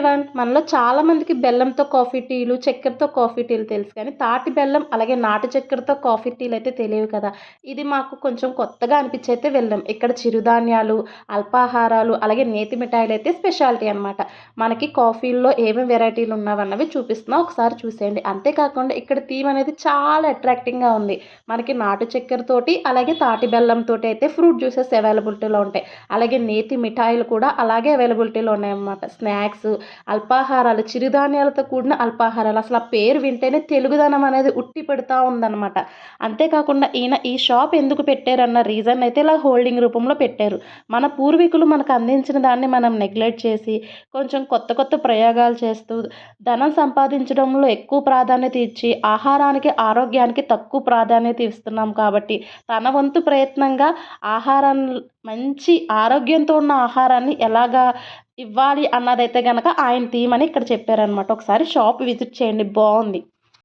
Everyone మనలో చాలామందికి బెల్లంతో కాఫీ టీలు చక్కెరతో కాఫీ టీలు తెలుసు. కానీ తాటి బెల్లం అలాగే నాటు చక్కెరతో కాఫీ టీలు అయితే తెలియవు కదా. ఇది మాకు కొంచెం కొత్తగా అనిపించి అయితే వెళ్ళాం. ఇక్కడ చిరుధాన్యాలు అల్పాహారాలు అలాగే నేతి మిఠాయిలు అయితే స్పెషాలిటీ అనమాట మనకి కాఫీల్లో ఏమేమి వెరైటీలు ఉన్నావన్నవి చూపిస్తున్నా. ఒకసారి చూసేయండి. అంతేకాకుండా ఇక్కడ థీమ్ అనేది చాలా అట్రాక్టింగ్గా ఉంది. మనకి నాటు చక్కెరతోటి అలాగే తాటి బెల్లంతో అయితే ఫ్రూట్ జ్యూసెస్ అవైలబిలిటీలో ఉంటాయి. అలాగే నేతి మిఠాయిలు కూడా అలాగే అవైలబిలిటీలో ఉన్నాయన్నమాట. స్నాక్స్ అల్పాహారాలు చిరుధాన్యాలతో కూడిన అల్పాహారాలు. అసలు ఆ పేరు వింటేనే తెలుగుదనం అనేది ఉట్టి పెడతా ఉందన్నమాట. అంతేకాకుండా ఈయన ఈ షాప్ ఎందుకు పెట్టారన్న రీజన్ అయితే ఇలా హోల్డింగ్ రూపంలో పెట్టారు. మన పూర్వీకులు మనకు అందించిన దాన్ని మనం నెగ్లెక్ట్ చేసి కొంచెం కొత్త కొత్త ప్రయోగాలు చేస్తూ ధనం సంపాదించడంలో ఎక్కువ ప్రాధాన్యత ఇచ్చి ఆహారానికి ఆరోగ్యానికి తక్కువ ప్రాధాన్యత ఇస్తున్నాం కాబట్టి తన వంతు ప్రయత్నంగా ఆహారాన్ని మంచి ఆరోగ్యంతో ఉన్న ఆహారాన్ని ఎలాగా ఇవ్వాలి అన్నదైతే కనుక ఆయన థీమ్ అని ఇక్కడ చెప్పారనమాట ఒకసారి షాప్ విజిట్ చేయండి బాగుంది.